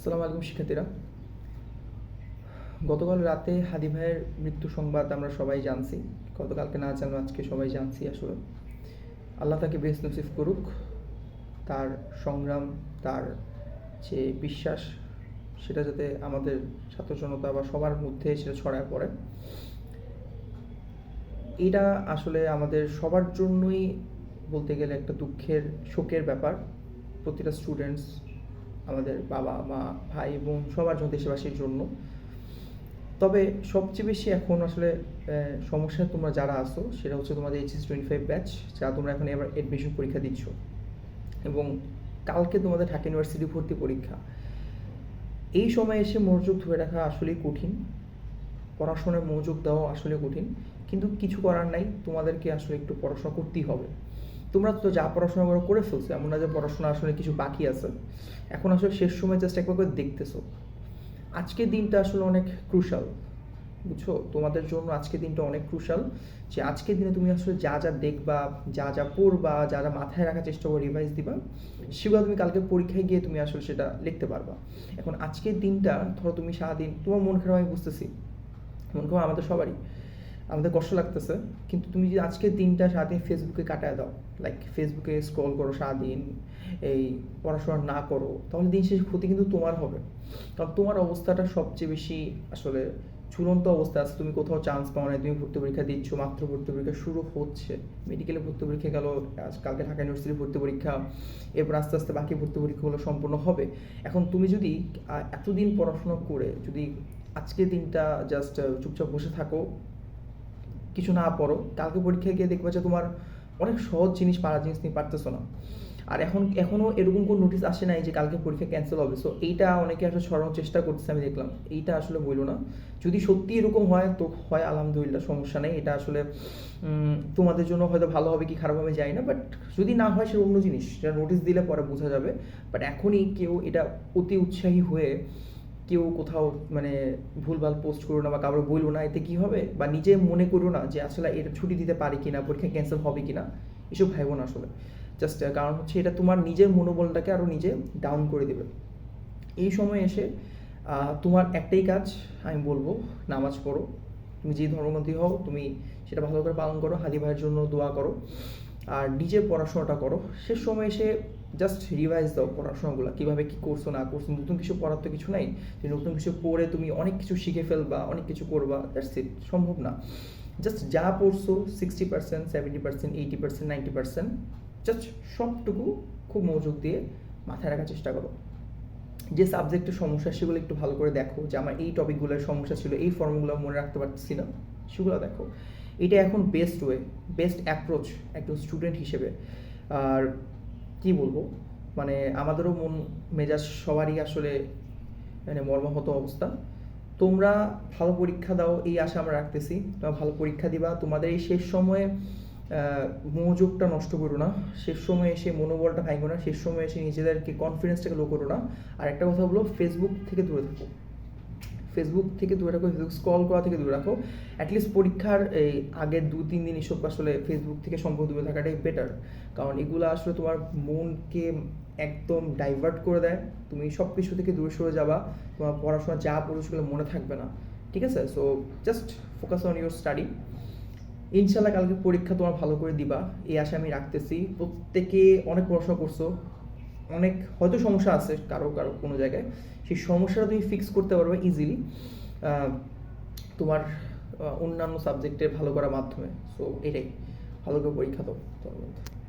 আসসালামু আলাইকুম, শিক্ষার্থীরা। গতকাল রাতে হাদি ভাইয়ের মৃত্যু সংবাদ আমরা সবাই জানছি। গতকালকে না জানলেও আজকে সবাই জানছি আসলে। আল্লাহ তাকে বেশ নসিব করুক। তার সংগ্রাম, তার যে বিশ্বাস, সেটা যাতে আমাদের ছাত্র জনতা বা সবার মধ্যে সেটা ছড়ায় পড়ে। এটা আসলে আমাদের সবার জন্যই বলতে গেলে একটা দুঃখের, শোকের ব্যাপার। প্রতিটা স্টুডেন্টস আমাদের বাবা, মা, ভাই, বোন সবার জন্য দেশবাসীর জন্য। তবে সবচেয়ে বেশি এখন আসলে সমস্যা তোমরা যারা আসো সেটা হচ্ছে তোমাদের এইচএস টোয়েন্টি ফাইভ ব্যাচ যা তোমরা এখন এবার অ্যাডমিশন পরীক্ষা দিচ্ছ। এবং কালকে তোমাদের ঢাকা ইউনিভার্সিটি ভর্তি পরীক্ষা। এই সময় এসে মনোযোগ ধরে রাখা আসলেই কঠিন। পড়াশোনায় মনোযোগ দেওয়া আসলে কঠিন। কিন্তু কিছু করার নাই, তোমাদেরকে আসলে একটু পড়াশোনা করতেই হবে। তোমরা তো যা পড়াশোনা করো, করে ফেলছো। এমন না যে পড়াশোনা আসলে কিছু বাকি আছে। এখন আসলে শেষ সময় জাস্ট একবার করে দেখতেছো। আজকের দিনটা আসলে অনেক ক্রুশাল বুঝছ? তোমাদের জন্য আজকের দিনটা অনেক ক্রুশাল যে আজকের দিনে তুমি আসলে যা যা দেখবা, যা যা পড়বা, যা যা মাথায় রাখার চেষ্টা করো রিভাইজ দিবা, সেগুলো তুমি কালকে পরীক্ষায় গিয়ে তুমি আসলে সেটা লিখতে পারবা। এখন আজকের দিনটা ধরো তুমি সারাদিন, তোমার মন খারাপ আমি বুঝতেছি। মন খারাপ আমাদের সবারই। আমাদের কষ্ট লাগতেছে, কিন্তু তুমি যদি আজকের দিনটা সারাদিন ফেসবুকে কাটায় দাও লাইক ফেসবুকে স্ক্রল করো সারাদিন, এই পড়াশোনা না করো, তাহলে দিন শেষে ক্ষতি কিন্তু তোমার হবে। কারণ তোমার অবস্থাটা সবচেয়ে বেশি আসলে চূড়ান্ত অবস্থা আছে। তুমি কোথাও চান্স পাও না তুমি ভর্তি পরীক্ষা দিচ্ছ, মাত্র ভর্তি পরীক্ষা শুরু হচ্ছে। মেডিকেলে ভর্তি পরীক্ষা গেল কালকে ঢাকা ইউনিভার্সিটি ভর্তি পরীক্ষা, এরপর আস্তে আস্তে বাকি ভর্তি পরীক্ষাগুলো সম্পূর্ণ হবে। এখন তুমি যদি এতদিন পড়াশোনা করে যদি আজকের দিনটা জাস্ট চুপচাপ বসে থাকো কিছু না পড়ো, কালকে পরীক্ষায় গিয়ে দেখবে যে তোমার অনেক সহজ জিনিস, পারার জিনিস তুমি পারতেছো না। আর এখন এখনও এরকম কোনো নোটিশ আসে নাই যে কালকে পরীক্ষা ক্যান্সেল হবে। সো এইটা অনেকে আসলে সরানোর চেষ্টা করতেছে, আমি দেখলাম। এইটা আসলে বলল না। যদি সত্যি এরকম হয়, তো হয় আলহামদুলিল্লাহ, সমস্যা নেই। এটা আসলে তোমাদের জন্য হয়তো ভালো হবে কি খারাপ হবে যাই না। বাট যদি না হয় সেটা অন্য জিনিস। সেটা নোটিশ দিলে পরে বোঝা যাবে। বাট এখনই কেউ এটা অতি উৎসাহী হয়ে কেউ কোথাও মানে ভুলভাল পোস্ট করো না বা কারও বলল না, এতে কি হবে? বা নিজে মনে করো না যে আসলে এটা ছুটি দিতে পারি কিনা? পরীক্ষা ক্যান্সেল হবে কিনা? এসব ভাইবো না আসলে। জাস্ট কারণ হচ্ছে এটা তোমার নিজের মনোবলটাকে আরও নিজে ডাউন করে দেবে। এই সময় এসে তোমার একটাই কাজ আমি বলব, নামাজ পড়ো। তুমি যে ধর্মগ্রন্থী হও, তুমি সেটা ভালো করে পালন করো হাদি ভাইয়ের জন্য দোয়া করো। আর নিজের পড়াশোনাটা করো। শেষ সময় এসে জাস্ট রিভাইজ দাও পড়াশোনাগুলো। কীভাবে কী করছ, না করছ, নতুন কিছু পড়ার তো কিছু নাই। যে নতুন কিছু পড়ে তুমি অনেক কিছু শিখে ফেলবা, অনেক কিছু করবা দ্যাটস ইট সম্ভব না। জাস্ট যা পড়ছো sixty percent seventy percent eighty percent ninety percent just সবটুকু খুব মনোযোগ দিয়ে মাথায় রাখার চেষ্টা করো। যে সাবজেক্টের সমস্যা, সেগুলো একটু ভালো করে দেখো যে আমার এই টপিকগুলোর সমস্যা ছিল, এই ফর্মগুলো মনে রাখতে পারছি না, সেগুলো দেখো। এটা এখন বেস্ট ওয়ে বেস্ট অ্যাপ্রোচ একজন স্টুডেন্ট হিসেবে। আর কি বলব? মানে আমাদেরও মন, মেজাজ সবারই আসলে মানে মর্মাহত অবস্থা। তোমরা ভালো পরীক্ষা দাও, এই আশা আমরা রাখতেছি। তোমরা ভালো পরীক্ষা দিবা। তোমাদের এই শেষ সময়ে মনোযোগটা নষ্ট করো না। শেষ সময়ে এসে মনোবলটা ভাঙো না। শেষ সময়ে এসে নিজেদেরকে কনফিডেন্সটাকে লো করো না। আর একটা কথা বলো ফেসবুক থেকে দূরে থাকো। ফেসবুক থেকে দূরে রাখো ফেসবুক স্ক্রল করা থেকে দূরে রাখো। অ্যাটলিস্ট পরীক্ষার এই আগের দু, তিন দিন এসব আসলে ফেসবুক থেকে সম্পর্ক দূরে থাকাটাই বেটার কারণ এগুলো আসলে তোমার মনকে একদম ডাইভার্ট করে দেয়। তুমি সব কিছু থেকে দূরে সরে যাবা। তোমার পড়াশোনা যা পড়ো সেগুলো মনে থাকবে না। ঠিক আছে? So just focus on your study ইনশাল্লাহ কালকে পরীক্ষা তোমার ভালো করে দিবা। এই আশা আমি রাখতেছি। প্রত্যেকে অনেক পড়াশোনা করছ। অনেক হয়তো সমস্যা আছে কারও কারও কোনো জায়গায়। সেই সমস্যাটা তুমি ফিক্স করতে পারবে ইজিলি তোমার অন্যান্য সাবজেক্টের ভালো করার মাধ্যমে। সো এটাই। ভালো করে পরীক্ষা দাও ধন্যবাদ